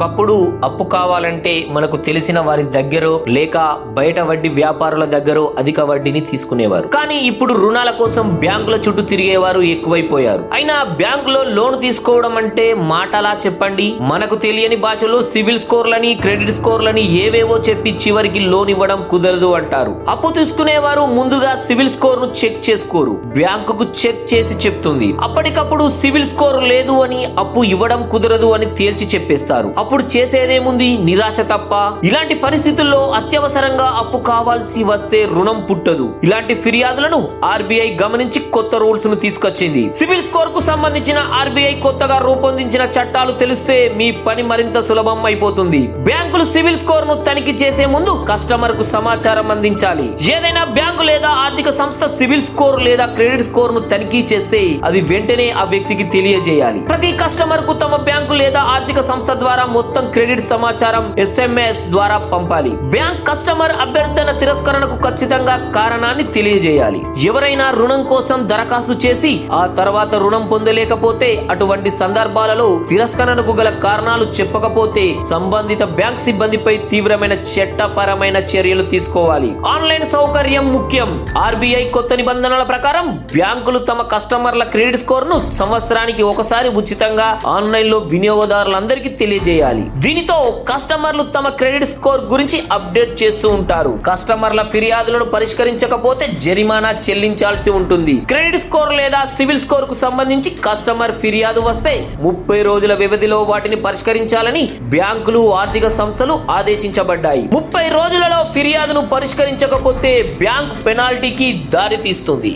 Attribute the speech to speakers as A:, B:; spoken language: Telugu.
A: ఒకప్పుడు అప్పు కావాలంటే మనకు తెలిసిన వారి దగ్గర లేక బయట వడ్డీ వ్యాపారుల దగ్గర అధిక వడ్డీని తీసుకునేవారు. కానీ ఇప్పుడు రుణాల కోసం బ్యాంకుల చుట్టూ తిరిగేవారు ఎక్కువైపోయారు. అయినా బ్యాంకులో లోన్ తీసుకోవడం అంటే మాటలా చెప్పండి. మనకు తెలియని భాషలో సివిల్ స్కోర్లని క్రెడిట్ స్కోర్లని ఏవేవో చెప్పి చివరికి లోన్ ఇవ్వడం కుదరదు అంటారు. అప్పు తీసుకునేవారు ముందుగా సివిల్ స్కోర్ను చెక్ చేసుకోరు. బ్యాంకుకు చెక్ చేసి చెప్తుంది. అప్పటికప్పుడు సివిల్ స్కోర్ లేదు అని అప్పు ఇవ్వడం కుదరదు అని తేల్చి చెప్పేస్తారు. అప్పుడు చేసేదేముంది? నిరాశ తప్ప. ఇలాంటి పరిస్థితుల్లో అత్యవసరంగా అప్పు కావాల్సి వస్తే రుణం పుట్టదు. ఇలాంటి ఫిర్యాదులను ఆర్బీఐ గమనించి కొత్త రూల్స్ను తీసుకొచ్చింది. సివిల్ స్కోర్కు సంబంధించిన ఆర్బీఐ కొత్తగా రూపొందించిన చట్టాలు తెలిస్తే మీ పని మరింత సులభం అయిపోతుంది. బ్యాంకులు సివిల్ స్కోర్ను తనిఖీ చేసే ముందు కస్టమర్కు సమాచారం అందించాలి. ఏదైనా బ్యాంకు లేదా ఆర్థిక సంస్థ సివిల్ స్కోర్ లేదా క్రెడిట్ స్కోర్ను తనిఖీ చేస్తే అది వెంటనే ఆ వ్యక్తికి తెలియజేయాలి. ప్రతి కస్టమర్కు తమ బ్యాంకు లేదా ఆర్థిక సంస్థ ద్వారా మొత్తం క్రెడిట్ సమాచారం ఎస్ఎంఎస్ ద్వారా పంపాలి. బ్యాంక్ కస్టమర్ అభ్యర్థన తిరస్కరణకు ఖచ్చితంగా కారణాన్ని తెలియజేయాలి. ఎవరైనా రుణం కోసం దరఖాస్తు చేసి ఆ తర్వాత రుణం పొందలేకపోతే అటువంటి సందర్భాలలో తిరస్కరణకు గల కారణాలు చెప్పకపోతే సంబంధిత బ్యాంక్ సిబ్బందిపై తీవ్రమైన చట్టపరమైన చర్యలు తీసుకోవాలి. ఆన్లైన్ సౌకర్యం ముఖ్యం. ఆర్బీఐ కొత్త నిబంధనల ప్రకారం బ్యాంకులు తమ కస్టమర్ల క్రెడిట్ స్కోర్ను సంవత్సరానికి ఒకసారి ఉచితంగా ఆన్లైన్లో వినియోగదారులందరికీ తెలియజేయాలి. దీనితో కస్టమర్లు తమ క్రెడిట్ స్కోర్ గురించి అప్డేట్ చేస్తూ ఉంటారు. కస్టమర్ల ఫిర్యాదులను పరిష్కరించకపోతే జరిమానా చెల్లించాల్సి ఉంటుంది. క్రెడిట్ స్కోర్ లేదా సివిల్ స్కోర్కు సంబంధించి కస్టమర్ ఫిర్యాదు వస్తే ముప్పై రోజుల వ్యవధిలో వాటిని పరిష్కరించాలని బ్యాంకులు ఆర్థిక సంస్థలు ఆదేశించబడ్డాయి. ముప్పై రోజులలో ఫిర్యాదును పరిష్కరించకపోతే బ్యాంక్ పెనాల్టీకి దారితీస్తుంది.